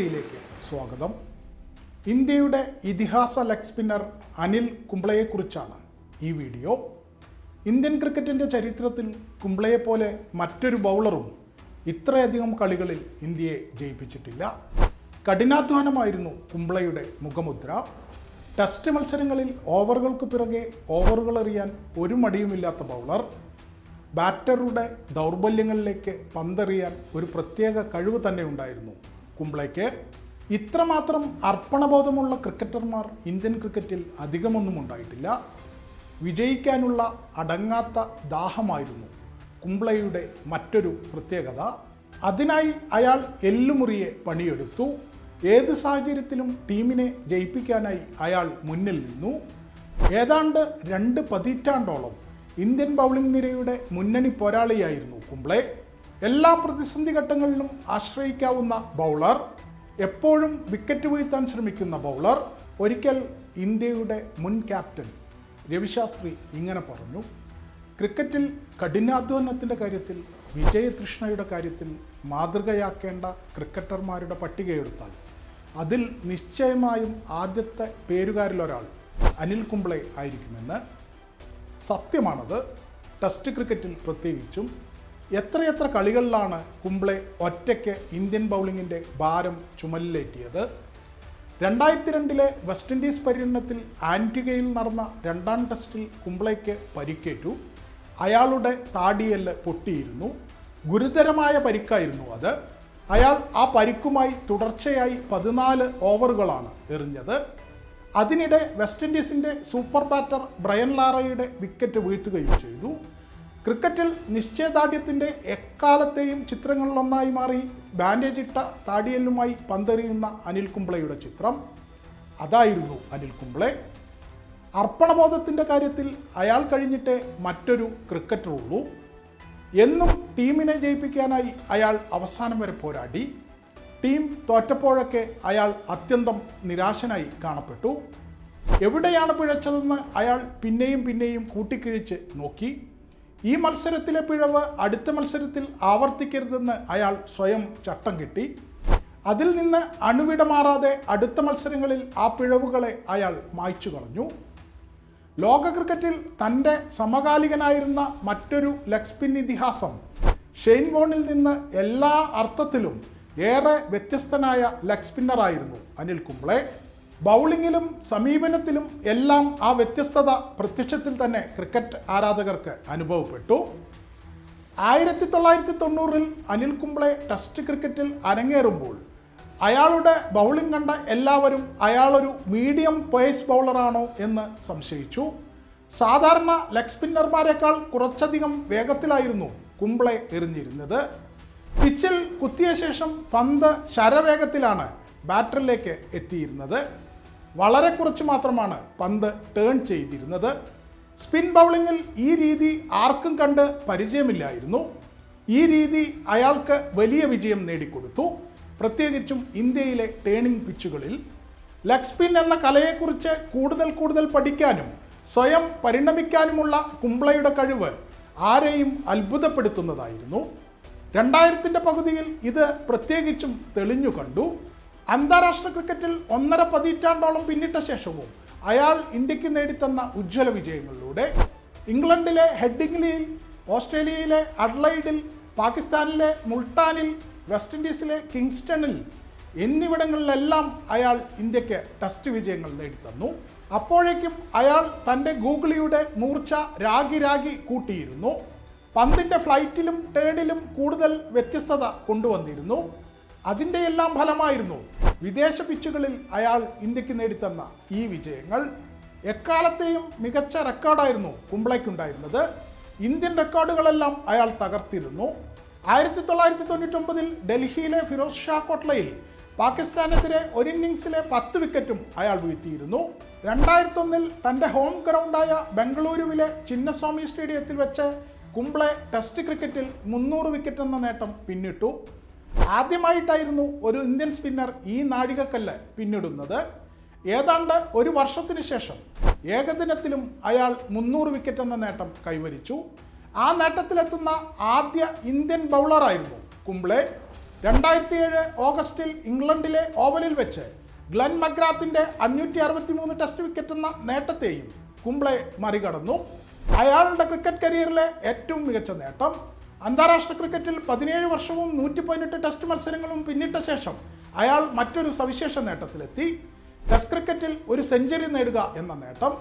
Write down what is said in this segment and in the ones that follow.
ത്രീയിലേക്ക് സ്വാഗതം. ഇന്ത്യയുടെ ഇതിഹാസ ലെഗ് സ്പിന്നർ അനിൽ കുംബ്ലയെക്കുറിച്ചാണ് ഈ വീഡിയോ. ഇന്ത്യൻ ക്രിക്കറ്റിന്റെ ചരിത്രത്തിൽ കുംബ്ലയെപ്പോലെ മറ്റൊരു ബൗളറും ഇത്രയധികം കളികളിൽ ഇന്ത്യയെ ജയിപ്പിച്ചിട്ടില്ല. കഠിനാധ്വാനമായിരുന്നു കുംബ്ലയുടെ മുഖമുദ്ര. ടെസ്റ്റ് മത്സരങ്ങളിൽ ഓവറുകൾക്ക് പിറകെ ഓവറുകൾ എറിയാൻ ഒരു മടിയുമില്ലാത്ത ബൗളർ. ബാറ്ററുടെ ദൗർബല്യങ്ങളിലേക്ക് പന്തെറിയാൻ ഒരു പ്രത്യേക കഴിവ് തന്നെ ഉണ്ടായിരുന്നു കുംബ്ലയ്ക്ക് ഇത്രമാത്രം അർപ്പണബോധമുള്ള ക്രിക്കറ്റർമാർ ഇന്ത്യൻ ക്രിക്കറ്റിൽ അധികമൊന്നും ഉണ്ടായിട്ടില്ല. വിജയിക്കാനുള്ള അടങ്ങാത്ത ദാഹമായിരുന്നു കുംബ്ലയുടെ മറ്റൊരു പ്രത്യേകത. അതിനായി അയാൾ എല്ലുമുറിയെ പണിയെടുത്തു. ഏത് സാഹചര്യത്തിലും ടീമിനെ ജയിപ്പിക്കാനായി അയാൾ മുന്നിൽ നിന്നു. ഏതാണ്ട് രണ്ട് പതിറ്റാണ്ടോളം ഇന്ത്യൻ ബൗളിംഗ് നിരയുടെ മുന്നണി പോരാളിയായിരുന്നു കുംബ്ലെ എല്ലാ പ്രതിസന്ധി ഘട്ടങ്ങളിലും ആശ്രയിക്കാവുന്ന ബൗളർ എപ്പോഴും വിക്കറ്റ് വീഴ്ത്താൻ ശ്രമിക്കുന്ന ബൗളർ ഒരിക്കൽ ഇന്ത്യയുടെ മുൻ ക്യാപ്റ്റൻ രവിശാസ്ത്രി ഇങ്ങനെ പറഞ്ഞു ക്രിക്കറ്റിൽ കഠിനാധ്വാനത്തിന്റെ കാര്യത്തിൽ വിജയതൃഷ്ണയുടെ കാര്യത്തിൽ മാതൃകയാക്കേണ്ട ക്രിക്കറ്റർമാരുടെ പട്ടികയെടുത്താൽ അതിൽ നിശ്ചയമായും ആദ്യത്തെ പേരുകാരിലൊരാൾ അനിൽ കുംബ്ലെ ആയിരിക്കുമെന്ന് സത്യമാണത്. ടെസ്റ്റ് ക്രിക്കറ്റിൽ പ്രത്യേകിച്ചും എത്രയെത്ര കളികളിലാണ് കുംബ്ലെ ഒറ്റയ്ക്ക് ഇന്ത്യൻ ബൗളിങ്ങിന്റെ ഭാരം ചുമലിലേറ്റിയത്? രണ്ടായിരത്തി രണ്ടിലെ വെസ്റ്റ് ഇൻഡീസ് പര്യടനത്തിൽ ആന്റിഗയിൽ നടന്ന രണ്ടാം ടെസ്റ്റിൽ കുംബ്ലയ്ക്ക് പരിക്കേറ്റു. അയാളുടെ താടിയെല്ല് പൊട്ടിയിരുന്നു. ഗുരുതരമായ പരിക്കായിരുന്നു അത്. അയാൾ ആ പരിക്കുമായി തുടർച്ചയായി പതിനാല് ഓവറുകളാണ് എറിഞ്ഞത്. അതിനിടെ വെസ്റ്റ് ഇൻഡീസിന്റെ സൂപ്പർ ബാറ്റർ ബ്രയൻ ലാറയുടെ വിക്കറ്റ് വീഴ്ത്തുകയും ചെയ്തു. ക്രിക്കറ്റിൽ നിശ്ചയദാർഢ്യത്തിന്റെ എക്കാലത്തെയും ചിത്രങ്ങളിലൊന്നായി മാറി ബാൻഡേജ് ഇട്ട താടിയലുമായി പന്തെറിയുന്ന അനിൽ കുംബ്ലയുടെ ചിത്രം. അതായിരുന്നു അനിൽ കുംബ്ലെ അർപ്പണബോധത്തിന്റെ കാര്യത്തിൽ അയാൾ കഴിഞ്ഞിട്ടേ മറ്റൊരു ക്രിക്കറ്ററുള്ളൂ എന്നും ടീമിനെ ജയിപ്പിക്കാനായി അയാൾ അവസാനം വരെ പോരാടി. ടീം തോറ്റപ്പോഴൊക്കെ അയാൾ അത്യന്തം നിരാശനായി കാണപ്പെട്ടു. എവിടെയാണ് പിഴച്ചതെന്ന് അയാൾ പിന്നെയും പിന്നെയും കൂട്ടിക്കിഴിച്ച് നോക്കി. ഈ മത്സരത്തിലെ പിഴവ് അടുത്ത മത്സരത്തിൽ ആവർത്തിക്കരുതെന്ന് അയാൾ സ്വയം ചട്ടം കിട്ടി. അതിൽ നിന്ന് അണുവിട മാറാതെ അടുത്ത മത്സരങ്ങളിൽ ആ പിഴവുകളെ അയാൾ മായ്ച്ചു കളഞ്ഞു. ലോക ക്രിക്കറ്റിൽ തന്റെ സമകാലികനായിരുന്ന മറ്റൊരു ലെഗ് സ്പിൻ ഇതിഹാസം ഷെയ്ൻ വോണിൽ നിന്ന് എല്ലാ അർത്ഥത്തിലും ഏറെ വ്യത്യസ്തനായ ലെഗ് സ്പിന്നറായിരുന്നു അനിൽ കുംബ്ലെ ബൗളിങ്ങിലും സമീപനത്തിലും എല്ലാം ആ വ്യത്യസ്തത പ്രത്യക്ഷത്തിൽ തന്നെ ക്രിക്കറ്റ് ആരാധകർക്ക് അനുഭവപ്പെട്ടു. ആയിരത്തി തൊള്ളായിരത്തി തൊണ്ണൂറിൽ അനിൽ കുംബ്ലെ ടെസ്റ്റ് ക്രിക്കറ്റിൽ അരങ്ങേറുമ്പോൾ അയാളുടെ ബൗളിംഗ് കണ്ട എല്ലാവരും അയാളൊരു മീഡിയം പേസ് ബൗളറാണോ എന്ന് സംശയിച്ചു. സാധാരണ ലെഗ് സ്പിന്നർമാരെക്കാൾ കുറച്ചധികം വേഗത്തിലായിരുന്നു കുംബ്ലെ എറിഞ്ഞിരുന്നത്. പിച്ചിൽ കുത്തിയ ശേഷം പന്ത് ശരവേഗത്തിലാണ് ബാറ്ററിലേക്ക് എത്തിയിരുന്നത്. വളരെ കുറച്ച് മാത്രമാണ് പന്ത് ടേൺ ചെയ്തിരുന്നത്. സ്പിൻ ബൗളിങ്ങിൽ ഈ രീതി ആർക്കും കണ്ട് പരിചയമില്ലായിരുന്നു. ഈ രീതി അയാൾക്ക് വലിയ വിജയം നേടിക്കൊടുത്തു. പ്രത്യേകിച്ചും ഇന്ത്യയിലെ ടേണിംഗ് പിച്ചുകളിൽ ലെഗ് സ്പിൻ എന്ന കലയെക്കുറിച്ച് കൂടുതൽ കൂടുതൽ പഠിക്കാനും സ്വയം പരിണമിക്കാനുമുള്ള കുംബ്ലയുടെ കഴിവ് ആരെയും അത്ഭുതപ്പെടുത്തുന്നതായിരുന്നു. രണ്ടായിരത്തിന്റെ പകുതിയിൽ ഇത് പ്രത്യേകിച്ചും തെളിഞ്ഞു കണ്ടു. അന്താരാഷ്ട്ര ക്രിക്കറ്റിൽ ഒന്നര പതിറ്റാണ്ടോളം പിന്നിട്ട ശേഷവും അയാൾ ഇന്ത്യയ്ക്ക് നേടിത്തന്ന ഉജ്ജ്വല വിജയങ്ങളിലൂടെ ഇംഗ്ലണ്ടിലെ ഹെഡിംഗ്ലിയിൽ ഓസ്ട്രേലിയയിലെ അഡ്ലൈഡിൽ പാകിസ്ഥാനിലെ മുൾട്ടാനിൽ വെസ്റ്റ് ഇൻഡീസിലെ കിങ്സ്റ്റണിൽ എന്നിവിടങ്ങളിലെല്ലാം അയാൾ ഇന്ത്യയ്ക്ക് ടെസ്റ്റ് വിജയങ്ങൾ നേടിത്തന്നു. അപ്പോഴേക്കും അയാൾ തന്റെ ഗൂഗിളിയുടെ മൂർച്ച രാഗി രാഗി കൂട്ടിയിരുന്നു. പന്തിന്റെ ഫ്ലൈറ്റിലും ടേണിലും കൂടുതൽ വ്യത്യസ്തത കൊണ്ടുവന്നിരുന്നു. അതിന്റെ എല്ലാം ഫലമായിരുന്നു വിദേശ പിച്ചുകളിൽ അയാൾ ഇന്ത്യയ്ക്ക് നേടിത്തന്ന ഈ വിജയങ്ങൾ. എക്കാലത്തെയും മികച്ച റെക്കോർഡായിരുന്നു കുംബ്ലയ്ക്കുണ്ടായിരുന്നത് ഇന്ത്യൻ റെക്കോർഡുകളെല്ലാം അയാൾ തകർത്തിരുന്നു. ആയിരത്തി തൊള്ളായിരത്തി തൊണ്ണൂറ്റൊമ്പതിൽ ഡൽഹിയിലെ ഫിറോസ് ഷാ കോട്ട്ലയിൽ പാകിസ്ഥാനെതിരെ ഒരു ഇന്നിങ്സിലെ പത്ത് വിക്കറ്റും അയാൾ വീഴ്ത്തിയിരുന്നു. രണ്ടായിരത്തൊന്നിൽ തന്റെ ഹോം ഗ്രൗണ്ടായ ബംഗളൂരുവിലെ ചിന്നസ്വാമി സ്റ്റേഡിയത്തിൽ വെച്ച് കുംബ്ലെ ടെസ്റ്റ് ക്രിക്കറ്റിൽ മുന്നൂറ് വിക്കറ്റ് എന്ന നേട്ടം പിന്നിട്ടു. ആദ്യമായിട്ടായിരുന്നു ഒരു ഇന്ത്യൻ സ്പിന്നർ ഈ നാഴികക്കല്ല് പിന്നിടുന്നത്. ഏതാണ്ട് ഒരു വർഷത്തിന് ശേഷം ഏകദിനത്തിലും അയാൾ മുന്നൂറ് വിക്കറ്റ് എന്ന നേട്ടം കൈവരിച്ചു. ആ നേട്ടത്തിലെത്തുന്ന ആദ്യ ഇന്ത്യൻ ബൗളറായിരുന്നു കുംബ്ലെ രണ്ടായിരത്തി ഏഴ് ഓഗസ്റ്റിൽ ഇംഗ്ലണ്ടിലെ ഓവലിൽ വെച്ച് ഗ്ലൻ മഗ്രാത്തിന്റെ അഞ്ഞൂറ്റി അറുപത്തി മൂന്ന് ടെസ്റ്റ് വിക്കറ്റ് എന്ന നേട്ടത്തെയും കുംബ്ലെ മറികടന്നു. അയാളുടെ ക്രിക്കറ്റ് കരിയറിലെ ഏറ്റവും മികച്ച നേട്ടം. അന്താരാഷ്ട്ര ക്രിക്കറ്റിൽ പതിനേഴ് വർഷവും നൂറ്റി പതിനെട്ട് ടെസ്റ്റ് മത്സരങ്ങളും പിന്നിട്ട ശേഷം അയാൾ മറ്റൊരു സവിശേഷ നേട്ടത്തിലെത്തി. ടെസ്റ്റ് ക്രിക്കറ്റിൽ ഒരു സെഞ്ചുറി നേടുക എന്ന നേട്ടം.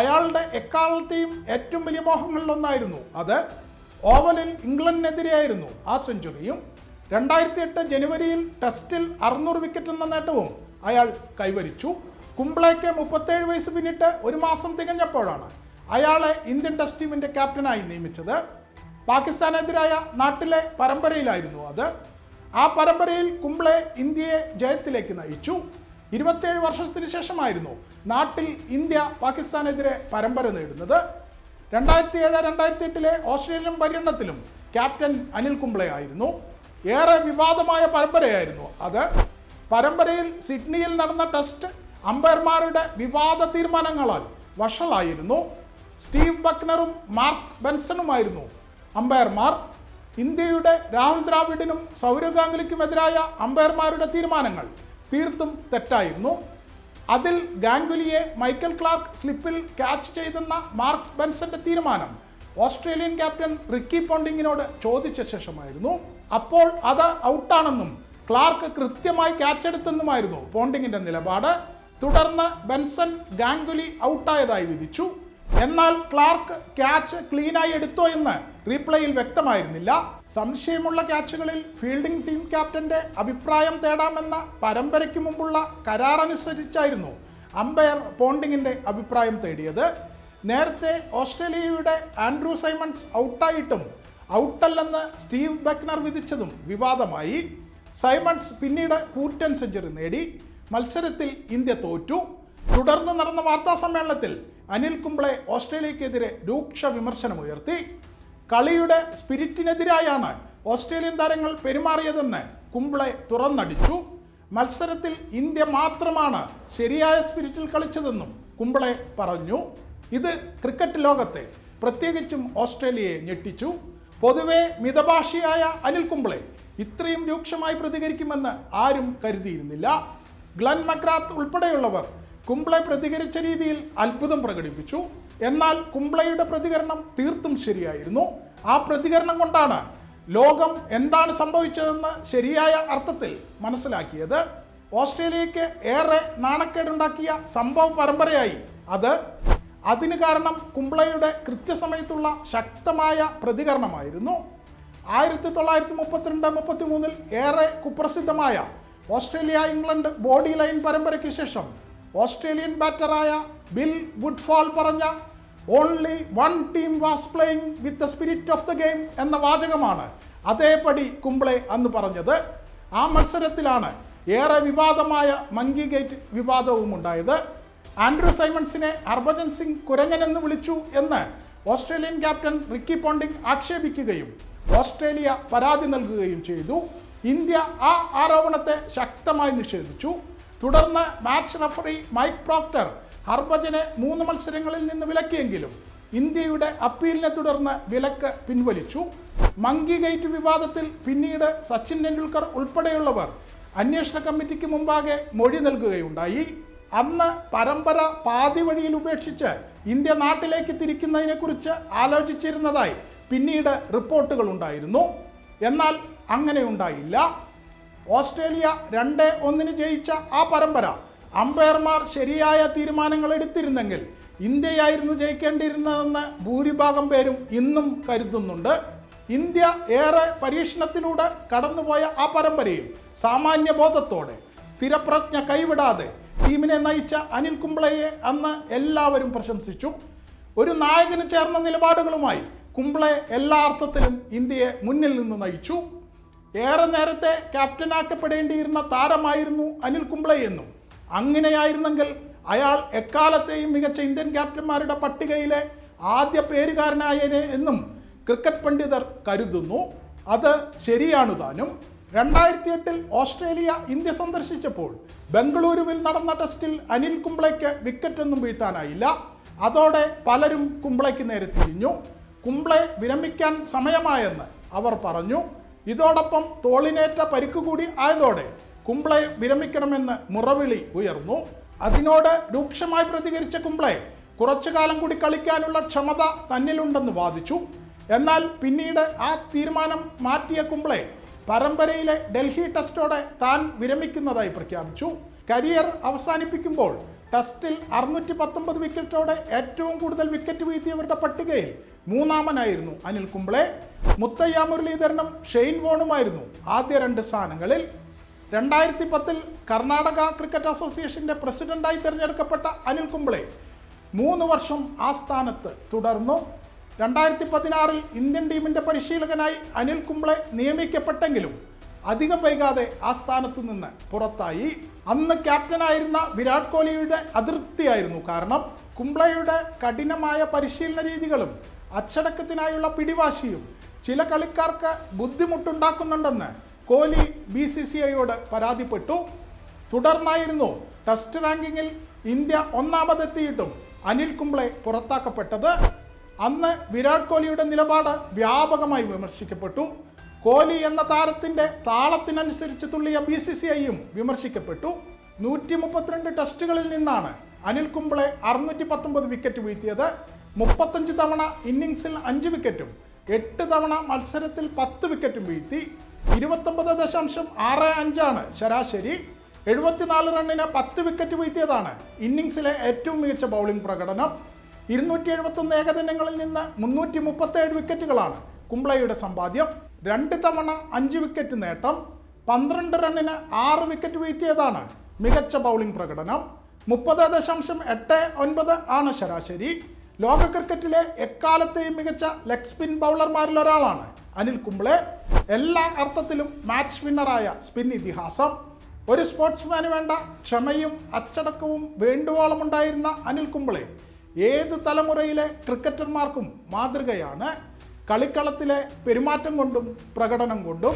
അയാളുടെ എക്കാലത്തെയും ഏറ്റവും വലിയ മോഹങ്ങളിലൊന്നായിരുന്നു അത് ഓവലിൽ ഇംഗ്ലണ്ടിനെതിരെയായിരുന്നു ആ സെഞ്ചുറിയും. രണ്ടായിരത്തി എട്ട് ജനുവരിയിൽ ടെസ്റ്റിൽ അറുന്നൂറ് വിക്കറ്റ് എന്ന നേട്ടവും അയാൾ കൈവരിച്ചു. കുംബ്ലയ്ക്ക് മുപ്പത്തേഴ് വയസ്സ് പിന്നിട്ട് ഒരു മാസം തികഞ്ഞപ്പോഴാണ് അയാളെ ഇന്ത്യൻ ടെസ്റ്റ് ടീമിന്റെ ക്യാപ്റ്റനായി നിയമിച്ചത്. പാകിസ്ഥാനെതിരായ നാട്ടിലെ പരമ്പരയിലായിരുന്നു അത്. ആ പരമ്പരയിൽ കുംബ്ലെ ഇന്ത്യയെ ജയത്തിലേക്ക് നയിച്ചു. ഇരുപത്തേഴ് വർഷത്തിന് ശേഷമായിരുന്നു നാട്ടിൽ ഇന്ത്യ പാകിസ്ഥാനെതിരെ പരമ്പര നേടുന്നത്. രണ്ടായിരത്തി ഏഴ് രണ്ടായിരത്തി എട്ടിലെ ഓസ്ട്രേലിയൻ പര്യടനത്തിലും ക്യാപ്റ്റൻ അനിൽ കുംബ്ലെ ആയിരുന്നു. ഏറെ വിവാദമായ പരമ്പരയായിരുന്നു അത്. പരമ്പരയിൽ സിഡ്നിയിൽ നടന്ന ടെസ്റ്റ് അമ്പയർമാരുടെ വിവാദ തീരുമാനങ്ങളാൽ വഷളായിരുന്നു. സ്റ്റീവ് ബക്നറും മാർക്ക് ബെൻസണുമായിരുന്നു അമ്പയർമാർ ഇന്ത്യയുടെ രാഹുൽ ദ്രാവിഡിനും സൗരവ് ഗാംഗുലിക്കുമെതിരായ അമ്പയർമാരുടെ തീരുമാനങ്ങൾ തീർത്തും തെറ്റായിരുന്നു. അതിൽ ഗാംഗുലിയെ മൈക്കൽ ക്ലാർക്ക് സ്ലിപ്പിൽ ക്യാച്ച് ചെയ്തെന്ന മാർക്ക് ബെൻസന്റെ തീരുമാനം ഓസ്ട്രേലിയൻ ക്യാപ്റ്റൻ റിക്കി പോണ്ടിങ്ങിനോട് ചോദിച്ച ശേഷമായിരുന്നു. അപ്പോൾ അത് ഔട്ടാണെന്നും ക്ലാർക്ക് കൃത്യമായി ക്യാച്ച് എടുത്തെന്നുമായിരുന്നു പോണ്ടിങ്ങിന്റെ നിലപാട്. തുടർന്ന് ബെൻസൺ ഗാംഗുലി ഔട്ടായതായി വിധിച്ചു. എന്നാൽ ക്ലാർക്ക് ക്യാച്ച് ക്ലീനായി എടുത്തോ എന്ന് റീപ്ലേയിൽ വ്യക്തമായിരുന്നില്ല. സംശയമുള്ള ക്യാച്ചുകളിൽ ഫീൽഡിംഗ് ടീം ക്യാപ്റ്റന്റെ അഭിപ്രായം തേടാമെന്ന പരമ്പരയ്ക്ക് മുമ്പുള്ള കരാറനുസരിച്ചായിരുന്നു അമ്പയർ പോണ്ടിങ്ങിന്റെ അഭിപ്രായം തേടിയത്. നേരത്തെ ഓസ്ട്രേലിയയുടെ ആൻഡ്രൂ സൈമൺസ് ഔട്ടായിട്ടും ഔട്ടല്ലെന്ന് സ്റ്റീവ് ബെക്നർ വിധിച്ചതും വിവാദമായി. സൈമൺസ് പിന്നീട് കൂറ്റൻ സെഞ്ചുറി നേടി. മത്സരത്തിൽ ഇന്ത്യ തോറ്റു. തുടർന്ന് നടന്ന വാർത്താ സമ്മേളനത്തിൽ അനിൽ കുംബ്ലെ ഓസ്ട്രേലിയക്കെതിരെ രൂക്ഷ വിമർശനമുയർത്തി. കളിയുടെ സ്പിരിറ്റിനെതിരായാണ് ഓസ്ട്രേലിയൻ താരങ്ങൾ പെരുമാറിയതെന്ന് കുംബ്ലെ തുറന്നടിച്ചു. മത്സരത്തിൽ ഇന്ത്യ മാത്രമാണ് ശരിയായ സ്പിരിറ്റിൽ കളിച്ചതെന്നും കുംബ്ലെ പറഞ്ഞു. ഇത് ക്രിക്കറ്റ് ലോകത്തെ പ്രത്യേകിച്ചും ഓസ്ട്രേലിയയെ ഞെട്ടിച്ചു. പൊതുവെ മിതഭാഷിയായ അനിൽ കുംബ്ലെ ഇത്രയും രൂക്ഷമായി പ്രതികരിക്കുമെന്ന് ആരും കരുതിയിരുന്നില്ല. ഗ്ലൻ മക്രാത്ത് ഉൾപ്പെടെയുള്ളവർ കുംബ്ലെ പ്രതികരിച്ച രീതിയിൽ അത്ഭുതം പ്രകടിപ്പിച്ചു. എന്നാൽ കുംബ്ലയുടെ പ്രതികരണം തീർത്തും ശരിയായിരുന്നു. ആ പ്രതികരണം കൊണ്ടാണ് ലോകം എന്താണ് സംഭവിച്ചതെന്ന് ശരിയായ അർത്ഥത്തിൽ മനസ്സിലാക്കിയത്. ഓസ്ട്രേലിയക്ക് ഏറെ നാണക്കേടുണ്ടാക്കിയ സംഭവ പരമ്പരയായി അത്. അതിന് കാരണം കുംബ്ലയുടെ കൃത്യസമയത്തുള്ള ശക്തമായ പ്രതികരണമായിരുന്നു. ആയിരത്തി തൊള്ളായിരത്തി മുപ്പത്തിരണ്ട് മുപ്പത്തി മൂന്നിൽ ഏറെ കുപ്രസിദ്ധമായ ഓസ്ട്രേലിയ ഇംഗ്ലണ്ട് ബോഡി ലൈൻ പരമ്പരയ്ക്ക് ശേഷം ഓസ്ട്രേലിയൻ ബാറ്ററായ ബിൽ വുഡ്ഫാൾ പറഞ്ഞ only one team was playing with the spirit of the game എന്ന വാചകമാണ് അതേപടി കുംബ്ലെ അന്ന് പറഞ്ഞത്. ആ മത്സരത്തിലാണ് ഏറെ വിവാദമായ മങ്കി ഗേറ്റ് വിവാദവും ഉണ്ടായത്. ആൻഡ്രൂ സൈമൺസിനെ ഹർഭജൻ സിംഗ് കുരങ്ങനെന്ന് വിളിച്ചു എന്ന് ഓസ്ട്രേലിയൻ ക്യാപ്റ്റൻ റിക്കി പോണ്ടിംഗ് ആക്ഷേപിക്കുകയും ഓസ്ട്രേലിയ പരാതി നൽകുകയും ചെയ്തു. ഇന്ത്യ ആ ആരോപണത്തെ ശക്തമായി നിഷേധിച്ചു. തുടർന്ന് മാച്ച് റഫറി മൈക്ക് പ്രോക്ടർ ഹർഭജനെ മൂന്ന് മത്സരങ്ങളിൽ നിന്ന് വിലക്കിയെങ്കിലും ഇന്ത്യയുടെ അപ്പീലിനെ തുടർന്ന് വിലക്ക് പിൻവലിച്ചു. മങ്കി ഗേറ്റ് വിവാദത്തിൽ പിന്നീട് സച്ചിൻ ടെണ്ടുൽക്കർ ഉൾപ്പെടെയുള്ളവർ അന്വേഷണ കമ്മിറ്റിക്ക് മുമ്പാകെ മൊഴി നൽകുകയുണ്ടായി. അന്ന് പരമ്പര പാതി വഴിയിൽ ഉപേക്ഷിച്ച് ഇന്ത്യ നാട്ടിലേക്ക് തിരിക്കുന്നതിനെക്കുറിച്ച് ആലോചിച്ചിരുന്നതായി പിന്നീട് റിപ്പോർട്ടുകൾ ഉണ്ടായിരുന്നു. എന്നാൽ അങ്ങനെ ഉണ്ടായില്ല. ഓസ്ട്രേലിയ രണ്ട് ഒന്നിന് ജയിച്ച ആ പരമ്പര അമ്പയർമാർ ശരിയായ തീരുമാനങ്ങൾ എടുത്തിരുന്നെങ്കിൽ ഇന്ത്യയായിരുന്നു ജയിക്കേണ്ടിയിരുന്നതെന്ന് ഭൂരിഭാഗം പേരും ഇന്നും കരുതുന്നുണ്ട്. ഇന്ത്യ ഏറെ പരീക്ഷണത്തിലൂടെ കടന്നുപോയ ആ പരമ്പരയിൽ സാമാന്യ ബോധത്തോടെ സ്ഥിരപ്രജ്ഞ കൈവിടാതെ ടീമിനെ നയിച്ച അനിൽ കുംബ്ലയെ അന്ന് എല്ലാവരും പ്രശംസിച്ചു. ഒരു നായകന് ചേർന്ന നിലപാടുകളുമായി കുംബ്ലെ എല്ലാ അർത്ഥത്തിലും ഇന്ത്യയെ മുന്നിൽ നിന്ന് നയിച്ചു. ഏറെ നേരത്തെ ക്യാപ്റ്റനാക്കപ്പെടേണ്ടിയിരുന്ന താരമായിരുന്നു അനിൽ കുംബ്ലെ എന്നും. അങ്ങനെയായിരുന്നെങ്കിൽ അയാൾ എക്കാലത്തെയും മികച്ച ഇന്ത്യൻ ക്യാപ്റ്റന്മാരുടെ പട്ടികയിലെ ആദ്യ പേരുകാരനായേനെ എന്നും ക്രിക്കറ്റ് പണ്ഡിതർ കരുതുന്നു. അത് ശരിയാണു താനും. രണ്ടായിരത്തി എട്ടിൽ ഓസ്ട്രേലിയ ഇന്ത്യ സന്ദർശിച്ചപ്പോൾ ബംഗളൂരുവിൽ നടന്ന ടെസ്റ്റിൽ അനിൽ കുംബ്ലയ്ക്ക് വിക്കറ്റൊന്നും വീഴ്ത്താനായില്ല. അതോടെ പലരും കുംബ്ലയ്ക്ക് നേരെ തിരിഞ്ഞു. കുംബ്ലെ വിരമിക്കാൻ സമയമായെന്ന് അവർ പറഞ്ഞു. ഇതോടൊപ്പം തോളിനേറ്റ പരിക്ക് കൂടി ആയതോടെ കുംബ്ലെ വിരമിക്കണമെന്ന് മുറവിളി ഉയർന്നു. അതിനോട് രൂക്ഷമായി പ്രതികരിച്ച കുംബ്ലെ കുറച്ചു കാലം കൂടി കളിക്കാനുള്ള ക്ഷമത തന്നിലുണ്ടെന്ന് വാദിച്ചു. എന്നാൽ പിന്നീട് ആ തീരുമാനം മാറ്റിയ കുംബ്ലെ പരമ്പരയിലെ ഡൽഹി ടെസ്റ്റോടെ താൻ വിരമിക്കുന്നതായി പ്രഖ്യാപിച്ചു. കരിയർ അവസാനിപ്പിക്കുമ്പോൾ ടെസ്റ്റിൽ അറുന്നൂറ്റി പത്തൊമ്പത് വിക്കറ്റോടെ ഏറ്റവും കൂടുതൽ വിക്കറ്റ് വീഴ്ത്തിയവരുടെ പട്ടികയിൽ മൂന്നാമനായിരുന്നു അനിൽ കുംബ്ലെ മുത്തയ്യ മുരളീധരനും ഷെയ്ൻ വോണുമായിരുന്നു ആദ്യ രണ്ട് സ്ഥാനങ്ങളിൽ. രണ്ടായിരത്തി പത്തിൽ കർണാടക ക്രിക്കറ്റ് അസോസിയേഷന്റെ പ്രസിഡന്റായി തിരഞ്ഞെടുക്കപ്പെട്ട അനിൽ കുംബ്ലെ മൂന്ന് വർഷം ആ സ്ഥാനത്ത് തുടർന്നു. രണ്ടായിരത്തി പതിനാറിൽ ഇന്ത്യൻ ടീമിന്റെ പരിശീലകനായി അനിൽ കുംബ്ലെ നിയമിക്കപ്പെട്ടെങ്കിലും അധികം വൈകാതെ ആ സ്ഥാനത്ത് നിന്ന് പുറത്തായി. അന്ന് ക്യാപ്റ്റനായിരുന്ന വിരാട് കോഹ്ലിയുടെ അതൃപ്തിയായിരുന്നു കാരണം കുംബ്ലയുടെ കഠിനമായ പരിശീലന രീതികളും അച്ചടക്കത്തിനായുള്ള പിടിവാശിയും ചില കളിക്കാർക്ക് ബുദ്ധിമുട്ടുണ്ടാക്കുന്നുണ്ടെന്ന് കോഹ്ലി ബി സി സി ഐയോട് പരാതിപ്പെട്ടു. തുടർന്നായിരുന്നു ടെസ്റ്റ് റാങ്കിങ്ങിൽ ഇന്ത്യ ഒന്നാമതെത്തിയിട്ടും അനിൽ കുംബ്ലെ പുറത്താക്കപ്പെട്ടത്. അന്ന് വിരാട് കോഹ്ലിയുടെ നിലപാട് വ്യാപകമായി വിമർശിക്കപ്പെട്ടു. കോഹ്ലി എന്ന താരത്തിന്റെ താളത്തിനനുസരിച്ച് തുള്ളിയ ബി സി സി ഐയും വിമർശിക്കപ്പെട്ടു. നൂറ്റി മുപ്പത്തിരണ്ട് ടെസ്റ്റുകളിൽ നിന്നാണ് അനിൽ കുംബ്ലെ അറുന്നൂറ്റി പത്തൊമ്പത് വിക്കറ്റ് വീഴ്ത്തിയത്. മുപ്പത്തഞ്ച് തവണ ഇന്നിങ്സിൽ അഞ്ച് വിക്കറ്റും എട്ട് തവണ മത്സരത്തിൽ പത്ത് വിക്കറ്റും വീഴ്ത്തി. ഇരുപത്തൊമ്പത് ദശാംശം ആറ് അഞ്ചാണ് ശരാശരി. എഴുപത്തിനാല് റണ്ണിന് പത്ത് വിക്കറ്റ് വീഴ്ത്തിയതാണ് ഇന്നിങ്സിലെ ഏറ്റവും മികച്ച ബൗളിംഗ് പ്രകടനം. ഇരുന്നൂറ്റി എഴുപത്തൊന്ന് ഏകദിനങ്ങളിൽ നിന്ന് മുന്നൂറ്റി മുപ്പത്തേഴ് വിക്കറ്റുകളാണ് കുംബ്ലയുടെ സമ്പാദ്യം. രണ്ട് തവണ അഞ്ച് വിക്കറ്റ് നേട്ടം. പന്ത്രണ്ട് റണ്ണിന് ആറ് വിക്കറ്റ് വീഴ്ത്തിയതാണ് മികച്ച ബൗളിംഗ് പ്രകടനം. മുപ്പത് ദശാംശം എട്ട് ഒൻപത് ആണ് ശരാശരി. ലോക ക്രിക്കറ്റിലെ എക്കാലത്തെയും മികച്ച ലെഗ് സ്പിൻ ബൗളർമാരിൽ ഒരാളാണ് അനിൽ കുംബ്ലെ എല്ലാ അർത്ഥത്തിലും മാച്ച് വിന്നറായ സ്പിൻ ഇതിഹാസം. ഒരു സ്പോർട്സ്മാന് വേണ്ട ക്ഷമയും അച്ചടക്കവും വേണ്ടുവോളം ഉണ്ടായിരുന്ന അനിൽ കുംബ്ലെ ഏത് തലമുറയിലെ ക്രിക്കറ്റർമാർക്കും മാതൃകയാണ്. കളിക്കളത്തിലെ പെരുമാറ്റം കൊണ്ടും പ്രകടനം കൊണ്ടും.